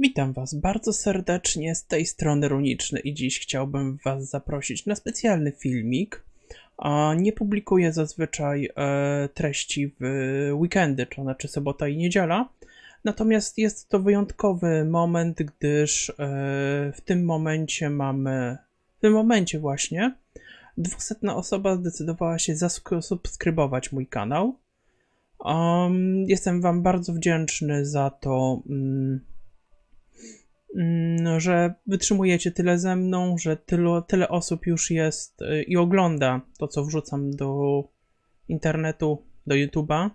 Witam Was bardzo serdecznie z tej strony Runiczny i dziś chciałbym Was zaprosić na specjalny filmik. Nie publikuję zazwyczaj e, treści w weekendy, to znaczy sobota i niedziela. Natomiast jest to wyjątkowy moment, gdyż e, w tym momencie mamy, w tym momencie właśnie, dwusetna osoba zdecydowała się zasubskrybować mój kanał. Jestem Wam bardzo wdzięczny za to. Mm, Mm, że wytrzymujecie tyle ze mną, że tyle, tyle osób już jest y, i ogląda to, co wrzucam do internetu, do YouTube'a.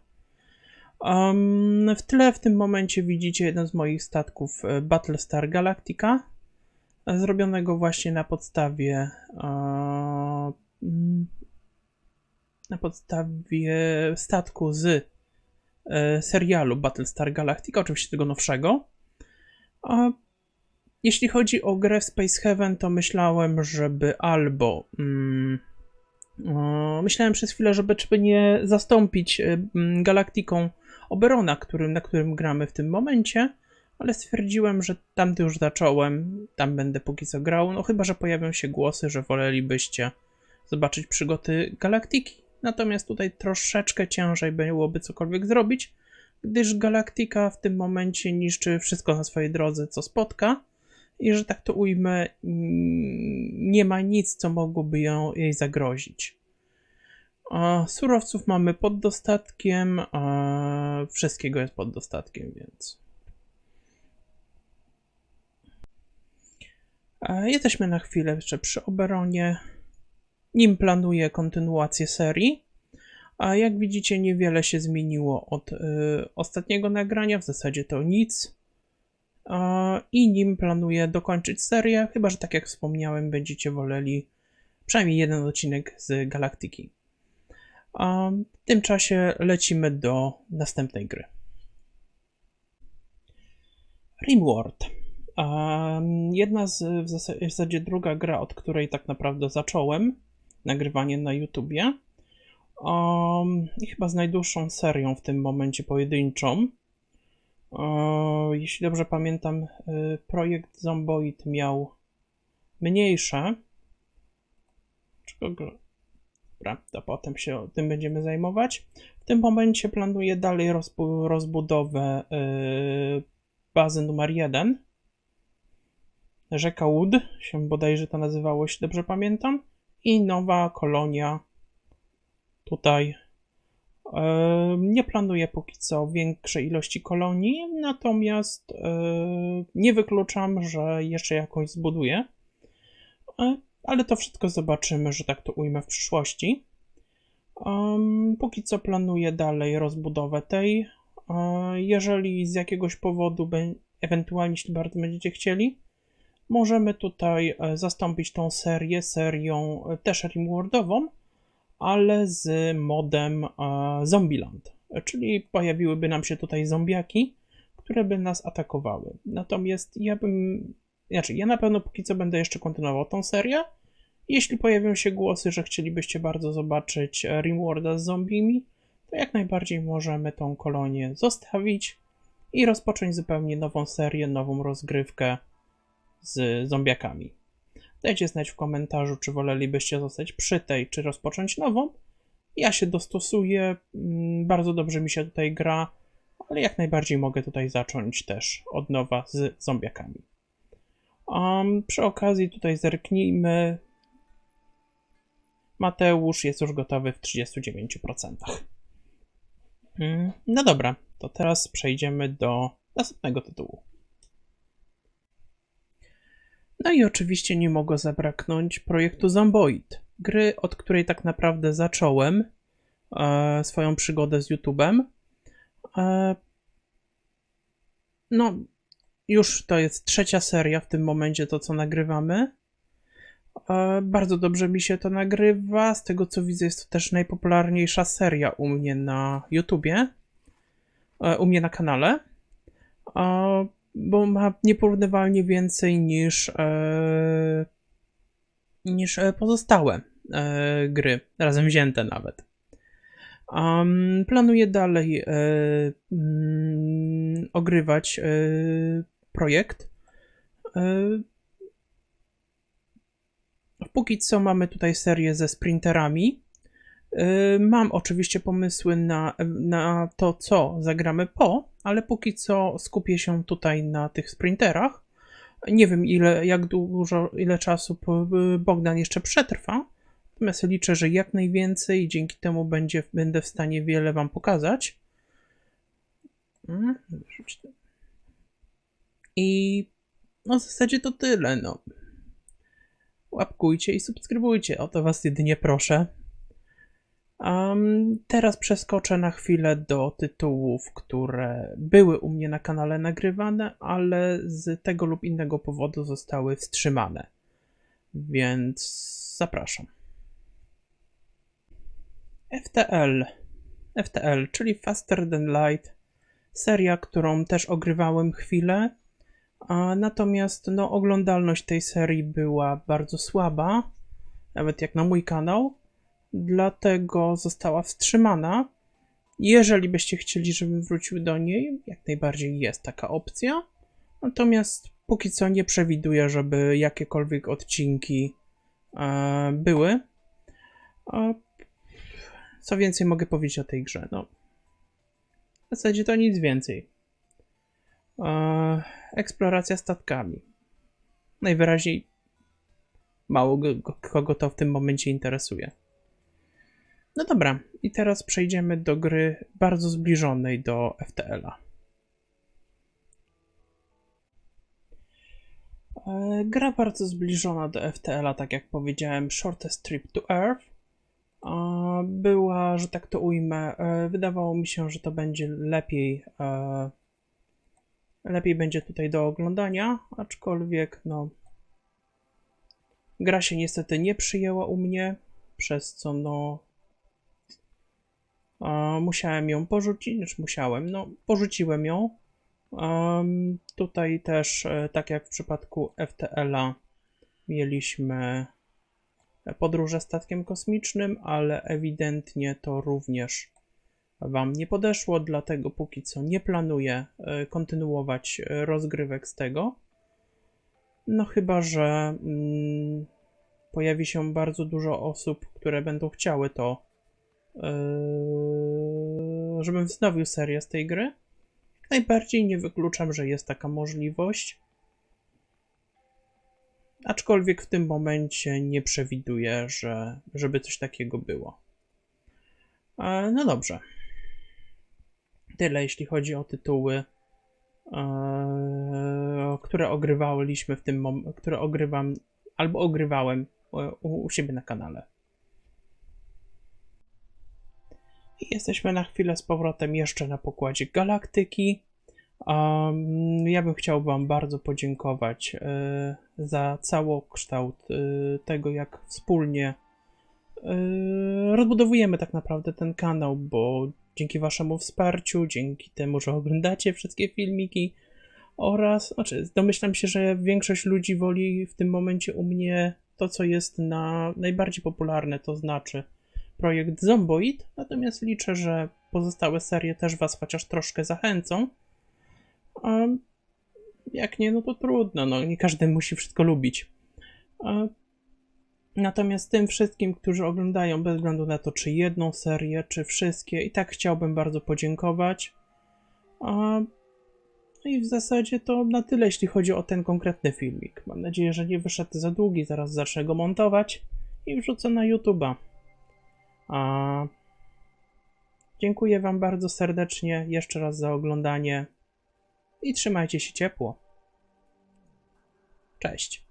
Um, w tle w tym momencie widzicie jeden z moich statków y, Battlestar Galactica, zrobionego właśnie na podstawie uh, na podstawie statku z uh, serialu Battlestar Galactica, oczywiście tego nowszego. Jeśli chodzi o grę w Space Heaven, to myślałem, żeby albo. Mm, myślałem przez chwilę, żeby czy nie zastąpić y, mm, Galaktiką Oberona, którym, na którym gramy w tym momencie, ale stwierdziłem, że tam już zacząłem, tam będę póki co grał. No chyba, że pojawią się głosy, że wolelibyście zobaczyć przygoty Galaktiki. Natomiast tutaj troszeczkę ciężej byłoby cokolwiek zrobić, gdyż Galaktika w tym momencie niszczy wszystko na swojej drodze, co spotka i że tak to ujmę, nie ma nic, co mogłoby ją, jej zagrozić. Surowców mamy pod dostatkiem, wszystkiego jest pod dostatkiem, więc. Jesteśmy na chwilę jeszcze przy Oberonie. Nim planuję kontynuację serii. A jak widzicie, niewiele się zmieniło od y, ostatniego nagrania, w zasadzie to nic i nim planuję dokończyć serię, chyba że tak jak wspomniałem, będziecie woleli przynajmniej jeden odcinek z Galaktyki. W tym czasie lecimy do następnej gry. Rimworld. Jedna z, w zasadzie druga gra, od której tak naprawdę zacząłem nagrywanie na YouTubie. I chyba z najdłuższą serią w tym momencie pojedynczą. Jeśli dobrze pamiętam, y, projekt Zomboid miał mniejsze. Dobra, to potem się tym będziemy zajmować. W tym momencie planuję dalej rozbu rozbudowę yy, bazy numer 1. Rzeka Wood się bodajże to nazywało, jeśli dobrze pamiętam. I nowa kolonia tutaj nie planuję póki co większej ilości kolonii, natomiast e, nie wykluczam, że jeszcze jakąś zbuduję. E, ale to wszystko zobaczymy, że tak to ujmę w przyszłości. Póki co planuję dalej rozbudowę tej. E, jeżeli z jakiegoś powodu, ewentualnie jeśli bardzo będziecie chcieli, możemy tutaj zastąpić tą serię serią też rimworldową, ale z modem e, Zombieland, czyli pojawiłyby nam się tutaj zombiaki, które by nas atakowały. Natomiast ja bym, znaczy ja na pewno póki co będę jeszcze kontynuował tą serię. Jeśli pojawią się głosy, że chcielibyście bardzo zobaczyć Rimworlda z zombimi, to jak najbardziej możemy tą kolonię zostawić i rozpocząć zupełnie nową serię, nową rozgrywkę z zombiakami. Dajcie znać w komentarzu, czy wolelibyście zostać przy tej, czy rozpocząć nową. Ja się dostosuję, mm, bardzo dobrze mi się tutaj gra, ale jak najbardziej mogę tutaj zacząć też od nowa z zombiakami. Um, przy okazji tutaj zerknijmy. Mateusz jest już gotowy w 39%. Mm, no dobra, to teraz przejdziemy do następnego tytułu. No i oczywiście nie mogło zabraknąć projektu Zomboid, gry, od której tak naprawdę zacząłem e, swoją przygodę z YouTube'em. E, no, już to jest trzecia seria w tym momencie, to co nagrywamy. E, bardzo dobrze mi się to nagrywa. Z tego co widzę, jest to też najpopularniejsza seria u mnie na YouTubie, e, u mnie na kanale. E, bo ma nieporównywalnie więcej niż, e, niż e, pozostałe e, gry, razem wzięte nawet. Um, planuję dalej e, mm, ogrywać e, projekt. Yy, Póki co mamy tutaj serię ze sprinterami. Yy, Mam oczywiście pomysły na, na to, co zagramy po, ale póki co skupię się tutaj na tych sprinterach. Nie wiem, ile, jak dużo, ile czasu Bogdan jeszcze przetrwa. Natomiast liczę, że jak najwięcej i dzięki temu będzie, będę w stanie wiele Wam pokazać. Mm. I no, w zasadzie to tyle. No. Łapkujcie i subskrybujcie, o to Was jedynie proszę. Am, teraz przeskoczę na chwilę do tytułów, które były u mnie na kanale nagrywane, ale z tego lub innego powodu zostały wstrzymane. Więc zapraszam. FTL. FTL, czyli Faster Than Light. Seria, którą też ogrywałem chwilę. A natomiast no, oglądalność tej serii była bardzo słaba, nawet jak na mój kanał, dlatego została wstrzymana. Jeżeli byście chcieli, żebym wrócił do niej, jak najbardziej jest taka opcja. Natomiast póki co nie przewiduję, żeby jakiekolwiek odcinki e, były. E, co więcej mogę powiedzieć o tej grze? No, w zasadzie to nic więcej. E, eksploracja statkami. Najwyraźniej mało go- go- kogo to w tym momencie interesuje. No dobra, i teraz przejdziemy do gry bardzo zbliżonej do FTL-a. E, Gra bardzo zbliżona do FTL-a, tak jak powiedziałem, Shortest Trip to Earth. Była, że tak to ujmę, e, wydawało mi się, że to będzie lepiej e, lepiej będzie tutaj do oglądania, aczkolwiek no gra się niestety nie przyjęła u mnie, przez co no musiałem ją porzucić, znaczy musiałem, no porzuciłem ją. Tutaj też, e, tak jak w przypadku FTL-a, mieliśmy podróże statkiem kosmicznym, ale ewidentnie to również Wam nie podeszło, dlatego póki co nie planuję e, kontynuować e, rozgrywek z tego. No chyba, że mm, pojawi się bardzo dużo osób, które będą chciały to, żebym wznowił serię z tej gry. Najbardziej nie wykluczam, że jest taka możliwość. Aczkolwiek w tym momencie nie przewiduję, że, żeby coś takiego było. E, No dobrze. Tyle jeśli chodzi o tytuły, e, które ogrywaliśmy w tym które ogrywam albo ogrywałem u, u siebie na kanale. Jesteśmy na chwilę z powrotem jeszcze na pokładzie Galaktyki. Um, ja bym chciał Wam bardzo podziękować e, za całokształt e, tego, jak wspólnie e, rozbudowujemy tak naprawdę ten kanał, bo dzięki Waszemu wsparciu, dzięki temu, że oglądacie wszystkie filmiki oraz, znaczy, domyślam się, że większość ludzi woli w tym momencie u mnie to, co jest na najbardziej popularne, to znaczy projekt Zomboid, natomiast liczę, że pozostałe serie też Was chociaż troszkę zachęcą. A jak nie, no to trudno, no nie każdy musi wszystko lubić. A Natomiast tym wszystkim, którzy oglądają, bez względu na to, czy jedną serię, czy wszystkie, i tak chciałbym bardzo podziękować. A, no i w zasadzie to na tyle, jeśli chodzi o ten konkretny filmik. Mam nadzieję, że nie wyszedł za długi, zaraz zacznę go montować i wrzucę na YouTube'a. A, dziękuję Wam bardzo serdecznie jeszcze raz za oglądanie i trzymajcie się ciepło. Cześć.